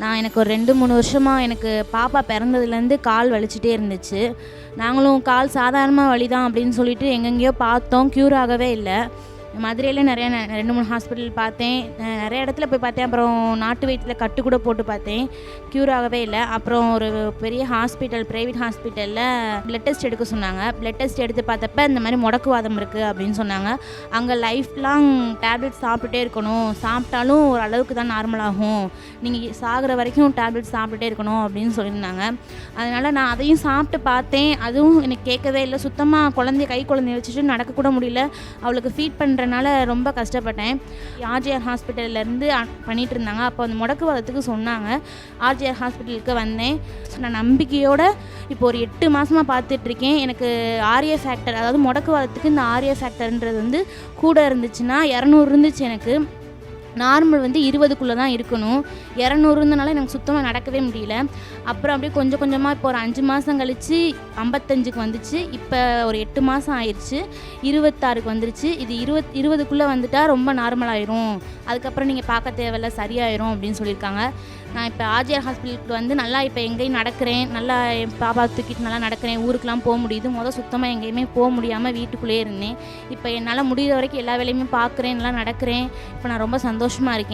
நான் எனக்கு ஒரு ரெண்டு மூணு வருஷமாக எனக்கு பாப்பா பிறந்ததுலேருந்து கால் வலிச்சிட்டே இருந்துச்சு. நாங்களும் கால் சாதாரணமாக வலி தான் அப்படின்னு சொல்லிட்டு எங்கெங்கேயோ பார்த்தோம். க்யூர் ஆகவே இல்லை. மதுரையில் நிறையா ரெண்டு மூணு ஹாஸ்பிட்டல் பார்த்தேன். நிறைய இடத்துல போய் பார்த்தேன். அப்புறம் நாட்டு வைத்தியில் கட்டு கூட போட்டு பார்த்தேன். க்யூர் ஆகவே இல்லை. அப்புறம் ஒரு பெரிய ஹாஸ்பிட்டல் ப்ரைவேட் ஹாஸ்பிட்டலில் பிளட் டெஸ்ட் எடுக்க சொன்னாங்க. பிளட் டெஸ்ட் எடுத்து பார்த்தப்ப இந்த மாதிரி முடக்குவாதம் இருக்குது அப்படின்னு சொன்னாங்க. அங்கே லைஃப் லாங் டேப்லெட் சாப்பிட்டுட்டே இருக்கணும். சாப்பிட்டாலும் ஒரு அளவுக்கு தான் நார்மல் ஆகும். நீங்கள் சாகிற வரைக்கும் டேப்லெட் சாப்பிட்டுட்டே இருக்கணும் அப்படின்னு சொல்லியிருந்தாங்க. அதனால் நான் அதையும் சாப்பிட்டு பார்த்தேன். அதுவும் எனக்கு கேட்கவே இல்லை. சுத்தமாக குழந்தைய கை குழந்தைய வச்சுட்டு நடக்கக்கூட முடியல. அவளுக்கு ஃபீட் பண்ணுற பண்ணுறனால ரொம்ப கஷ்டப்பட்டேன். ஆர்ஜிஆர் ஹாஸ்பிட்டல்லேருந்து பண்ணிகிட்டு இருந்தாங்க அப்போ அந்த முடக்குவாதத்துக்கு சொன்னாங்க. ஆர்ஜிஆர் ஹாஸ்பிட்டலுக்கு வந்தேன். நான் நம்பிக்கையோடு இப்போ ஒரு எட்டு மாதமாக பார்த்துட்ருக்கேன். எனக்கு ஆரிய ஃபேக்டர் அதாவது முடக்குவாதத்துக்கு இந்த ஆரிய ஃபேக்டர்ன்றது வந்து கூட இருந்துச்சுன்னா இரநூறு இருந்துச்சு எனக்கு. நார்மல் வந்து இருபதுக்குள்ளே தான் இருக்கணும். இரநூறுந்தனால எனக்கு சுத்தமாக நடக்கவே முடியல. அப்புறம் அப்படியே கொஞ்சம் கொஞ்சமாக இப்போ ஒரு அஞ்சு மாதம் கழித்து ஐம்பத்தஞ்சுக்கு வந்துச்சு. இப்போ ஒரு எட்டு மாதம் ஆயிடுச்சு இருபத்தாறுக்கு வந்துருச்சு. இது இருபத் இருபதுக்குள்ளே வந்துட்டால் ரொம்ப நார்மல் ஆயிரும். அதுக்கப்புறம் நீங்கள் பார்க்க தேவையில்ல சரியாயிரும் அப்படின்னு சொல்லியிருக்காங்க. நான் இப்போ ஆர்ஜிஆர் ஹாஸ்பிட்டலுக்கு வந்து நல்லா இப்போ எங்கேயும் நடக்கிறேன் நல்லா என் பாப்பா தூக்கிட்டு நல்லா நடக்கிறேன் ஊருக்கெலாம் போக முடியுது. மொதல் சுத்தமாக எங்கேயுமே போக முடியாமல் வீட்டுக்குள்ளேயே இருந்தேன். இப்போ என்னால் முடிகிற வரைக்கும் எல்லா வேலையுமே பார்க்குறேன் நல்லா நடக்கிறேன். இப்போ நான் ரொம்ப சந்தோஷமாக இருக்கேன்.